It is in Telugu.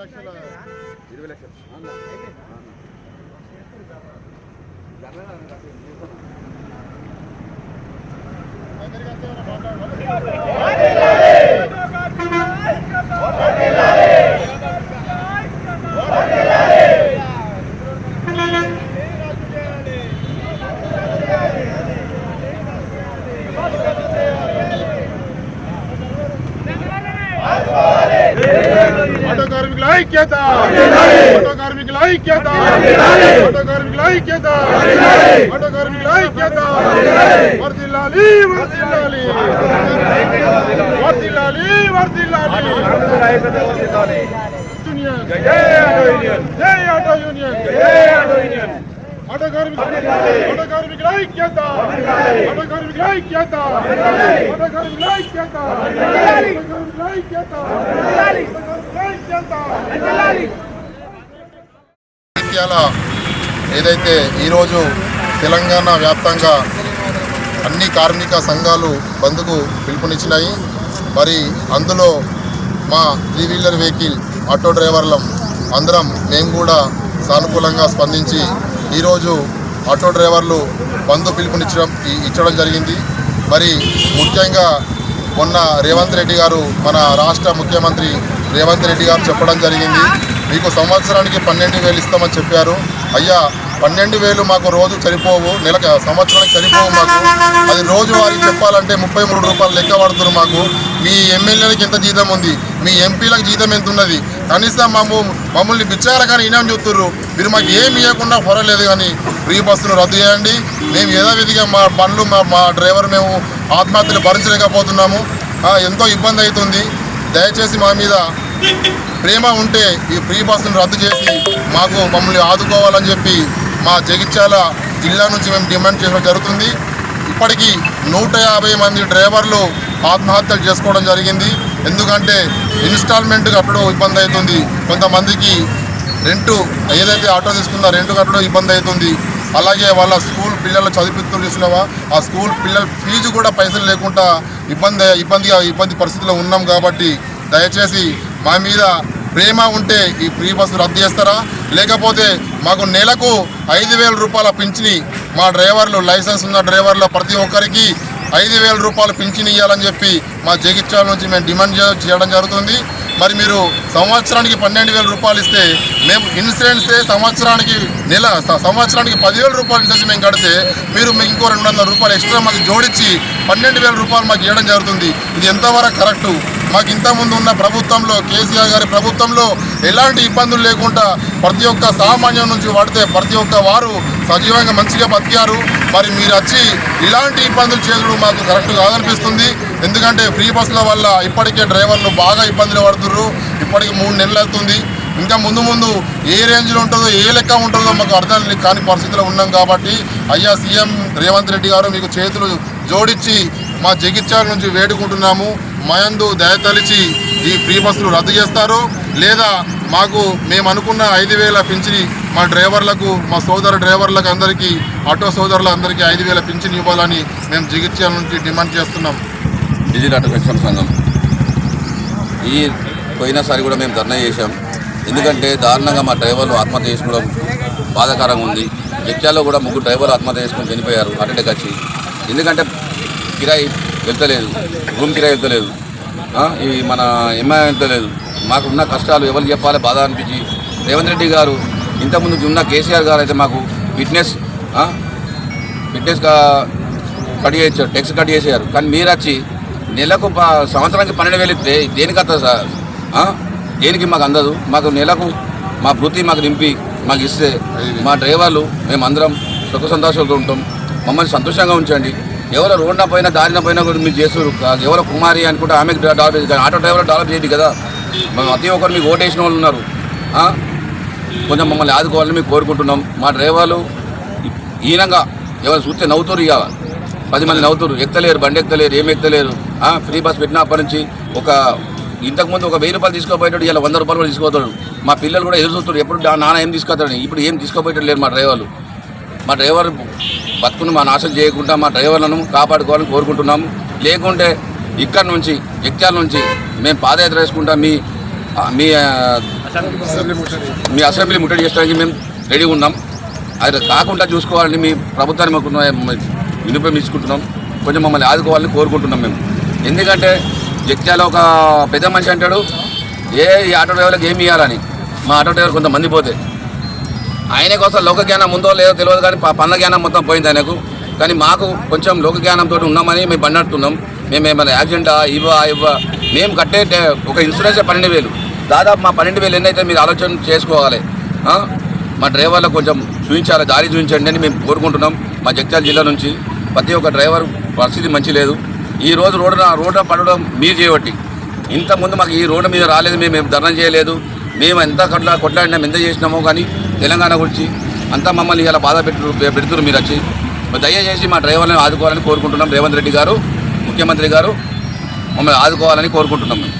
లక్షల ఇరవై లక్షలు అంతే మాట్లాడాలి ఆటో కార్మికుల ఐక్యత ఆటో కార్మికుల ఐక్యత ఆటో కార్మికుల ఐక్యత ఆటో కార్మికుల ఐక్యత వర్దిల్లాలి వర్దిల్లాలి వర్దిల్లాలి వర్దిల్లాలి యూనియన్ జై ఆటో యూనియన్ ఆటో ఆటో కార్మికుల ఐక్యత. ఆటో కార్మికుల ఐక్యత. ఆటో కార్మికుల ఐక్యత. ఆటో కార్మికుల ఐక్యత. నిత్యాల ఏదైతే ఈరోజు తెలంగాణ వ్యాప్తంగా అన్ని కార్మిక సంఘాలు బంద్కు పిలుపునిచ్చినాయి మరి అందులో మా త్రీ వీలర్ వెహికల్ ఆటో డ్రైవర్లం అందరం మేము కూడా సానుకూలంగా స్పందించి ఈరోజు ఆటో డ్రైవర్లు బంధు పిలుపునిచ్చడం ఇచ్చడం జరిగింది. మరి ముఖ్యంగా మొన్న రేవంత్ రెడ్డి గారు మన రాష్ట్ర ముఖ్యమంత్రి రేవంత్ రెడ్డి గారు చెప్పడం జరిగింది. మీకు సంవత్సరానికి పన్నెండు వేలు ఇస్తామని చెప్పారు. అయ్యా పన్నెండు వేలు మాకు రోజు సరిపోవు నెల సంవత్సరానికి సరిపోవు మాకు. అది రోజువారీ చెప్పాలంటే ముప్పై మూడు రూపాయలు లెక్క పడుతున్నారు మాకు. మీ ఎమ్మెల్యేలకు ఎంత జీతం ఉంది? మీ ఎంపీలకు జీతం ఎంత ఉన్నది? కనీసం మాము మమ్మల్ని బిచ్చారా కానీ ఇనాం చూస్తున్నారు మీరు మాకు ఏమి ఇవ్వకుండా పొరలేదు కానీ ఫ్రీ బస్సును రద్దు చేయండి. మేము యథావిధిగా మా బండ్లు మా మా డ్రైవర్ మేము ఆత్మహత్యలు భరించలేకపోతున్నాము. ఎంతో ఇబ్బంది అవుతుంది. దయచేసి మా మీద ప్రేమ ఉంటే ఈ ఫ్రీ బస్సును రద్దు చేసి మాకు మమ్మల్ని ఆదుకోవాలని చెప్పి మా జగిత్యాల జిల్లా నుంచి మేము డిమాండ్ చేయడం జరుగుతుంది. ఇప్పటికీ నూట యాభై మంది డ్రైవర్లు ఆత్మహత్యలు చేసుకోవడం జరిగింది. ఎందుకంటే ఇన్స్టాల్మెంట్ కట్టడం ఇబ్బంది అవుతుంది. కొంతమందికి రెంటు ఏదైతే ఆటో తీసుకుందో రెంటు కట్టడం ఇబ్బంది అవుతుంది. అలాగే వాళ్ళ స్కూల్ పిల్లలు చదివిస్తులు చూసినావా? ఆ స్కూల్ పిల్లల ఫీజు కూడా పైసలు లేకుండా ఇబ్బంది ఇబ్బందిగా ఇబ్బంది పరిస్థితిలో ఉన్నాం కాబట్టి దయచేసి మా మీద ప్రేమ ఉంటే ఈ ఫ్రీ బస్సు రద్దు చేస్తారా? లేకపోతే మాకు నెలకు ఐదు వేల రూపాయల పింఛని మా డ్రైవర్లు లైసెన్స్ ఉన్న డ్రైవర్ల ప్రతి ఒక్కరికి ఐదు వేల రూపాయలు పింఛన్ ఇవ్వాలని చెప్పి మా జగిత్యాల నుంచి మేము డిమాండ్ చేయడం జరుగుతుంది. మరి మీరు సంవత్సరానికి పన్నెండు వేల రూపాయలు ఇస్తే మేము ఇన్సూరెన్స్ సంవత్సరానికి నెల స- సంవత్సరానికి పదివేల రూపాయలు ఇన్సూరెన్స్ మేము కడితే మీరు మీకు ఇంకో రెండు వందల రూపాయలు ఎక్స్ట్రా మాకు జోడించి పన్నెండు వేల రూపాయలు మాకు ఇవ్వడం జరుగుతుంది. ఇది ఎంతవరకు కరెక్టు? మాకు ఇంతకుముందు ఉన్న ప్రభుత్వంలో కేసీఆర్ గారి ప్రభుత్వంలో ఎలాంటి ఇబ్బందులు లేకుండా ప్రతి ఒక్క సామాన్యం నుంచి పడితే ప్రతి ఒక్క వారు సజీవంగా మంచిగా బతికారు. మరి మీరు వచ్చి ఇలాంటి ఇబ్బందులు చేయడం మాకు కరెక్ట్ కాదనిపిస్తుంది. ఎందుకంటే ఫ్రీ బస్సుల వల్ల ఇప్పటికే డ్రైవర్లు బాగా ఇబ్బందులు పడుతున్నారు ఇప్పటికి మూడు నెలలు అవుతుంది. ఇంకా ముందు ముందు ఏ రేంజ్లో ఉంటుందో ఏ లెక్క ఉంటుందో మాకు అర్థం లేదు కాని పరిస్థితిలో ఉన్నాం కాబట్టి అయ్యా సీఎం రేవంత్ రెడ్డి గారు మీకు చేతులు జోడించి మా జగిత్యాల నుంచి వేడుకుంటున్నాము. మయందు దయతలిచి ఈ ఫ్రీ బస్సులు రద్దు చేస్తారు లేదా మాకు మేము అనుకున్న ఐదు వేల పింఛని మా డ్రైవర్లకు మా సోదర డ్రైవర్లకు అందరికీ ఆటో సోదరులందరికీ ఐదు వేల పింఛని ఇవ్వాలని మేము జగిత్యాల నుంచి డిమాండ్ చేస్తున్నాం. డిజిటల్ ఆటో సెక్షన్ సంఘం. ఈ పోయినసారి కూడా మేము ధర్నా చేశాం. ఎందుకంటే దారుణంగా మా డ్రైవర్లు ఆత్మహత్య చేసుకోవడం బాధాకరంగా ఉంది. జగ్త్యాల్లో కూడా ముగ్గురు డ్రైవర్లు ఆత్మహత్య చేసుకొని చనిపోయారు. హార్ట్ వచ్చి ఎందుకంటే కిరాయి వెళ్తలేదు. రూమ్ కిరాయి వెళ్తలేదు. ఈ మన ఎంఐ వెళ్తలేదు. మాకున్న కష్టాలు ఎవరు చెప్పాలి? బాధ అనిపించి. రేవంత్ రెడ్డి గారు ఇంతకుముందు ఉన్న కేసీఆర్ గారు అయితే మాకు ఫిట్నెస్ ఫిట్నెస్గా కట్ చేయించారు టెక్స్ కట్ చేసేయారు. కానీ మీరు వచ్చి నెలకు సంవత్సరానికి పన్నెండు వేలు ఇస్తే దేనికి వస్తుంది సార్ దేనికి మాకు అందదు? మాకు నెలకు మా వృత్తి మాకు నింపి మాకు ఇస్తే మా డ్రైవర్లు మేము అందరం సుఖ సంతోషాలతో ఉంటాం. మమ్మల్ని సంతోషంగా ఉంచండి. ఎవరో రోడ్న పైన దారిన పైన కూడా మీరు చేస్తారు ఎవరో కుమారి అనుకుంటే ఆమెకు డెవలప్ ఆటో డ్రైవర్ డెవలప్ చేయండి కదా. మేము ప్రతి ఒక్కరు మీకు ఓటేసిన వాళ్ళు ఉన్నారు. కొంచెం మమ్మల్ని ఆదుకోవాలని మేము కోరుకుంటున్నాం. మా డ్రైవర్లు ఈనంగా ఎవరు చూస్తే నవ్వుతారు ఇక పది మంది నవ్వుతారు ఎక్కలేరు బండి ఎక్కలేరు ఏమి ఎక్కలేరు. ఫ్రీ బస్ పెట్టినప్పటి నుంచి ఒక ఇంతకుముందు ఒక వెయ్యి రూపాయలు తీసుకోపోయేటాడు ఇలా వంద రూపాయలు కూడా తీసుకోపోతాడు. మా పిల్లలు కూడా ఎదురు చూస్తారు ఎప్పుడు నాన్న ఏం తీసుకొస్తాడు ఇప్పుడు ఏం తీసుకోపోయేటట్టు లేరు మా డ్రైవర్లు. మా డ్రైవర్ బతుకును మా నాశనం చేయకుండా మా డ్రైవర్లను కాపాడుకోవాలని కోరుకుంటున్నాము. లేకుంటే ఇక్కడ నుంచి జగిత్యాల నుంచి మేము పాదయాత్ర వేసుకుంటా మీ మీ మీ అసెంబ్లీ ముట్టడి చేసడానికి మేము రెడీగా ఉన్నాం. అది కాకుండా చూసుకోవాలని మీ ప్రభుత్వాన్ని మాకు వినిపించుకుంటున్నాం కొంచెం మమ్మల్ని ఆదుకోవాలని కోరుకుంటున్నాం మేము. ఎందుకంటే జగిత్యాల ఒక పెద్ద మనిషి అంటాడు ఏ ఈ ఆటో డ్రైవర్లకు ఏమి ఇవ్వాలని మా ఆటో డ్రైవర్ కొంతమంది పోతే ఆయన కోసం లోక జ్ఞానం ఉందో లేదో తెలియదు కానీ ప- పనుల జ్ఞానం మొత్తం పోయింది ఆయనకు. కానీ మాకు కొంచెం లోక జ్ఞానంతో ఉన్నామని మేము పన్నట్టున్నాం మేము ఏమైనా యాక్సిడెంటా ఇవ్వా ఇవ్వా. మేము కట్టే ఒక ఇన్సూరెన్స్ పన్నెండు వేలు. దాదాపు మా పన్నెండు వేలు ఎన్నైతే మీరు ఆలోచన చేసుకోవాలి మా డ్రైవర్లకు కొంచెం చూపించాలి దారి చూపించండి అని మేము కోరుకుంటున్నాం. మా జగిత్యాల జిల్లా నుంచి ప్రతి ఒక్క డ్రైవర్ పరిస్థితి మంచి లేదు. ఈ రోజు రోడ్డున రోడ్డు పడడం మీరు చేయబట్టి. ఇంతకుముందు మాకు ఈ రోడ్డు మీద రాలేదు మేము ధర్నం చేయలేదు. మేము ఎంత కొట్లా కొట్లాడినాం ఎంత చేసినామో కానీ తెలంగాణ గురించి అంతా మమ్మల్ని ఇలా బాధ పెట్టు పెడుతున్నారు మీరు వచ్చి. దయచేసి మా డ్రైవర్లను ఆదుకోవాలని కోరుకుంటున్నాం. రేవంత్ రెడ్డి గారు ముఖ్యమంత్రి గారు మమ్మల్ని ఆదుకోవాలని కోరుకుంటున్నాం మేము.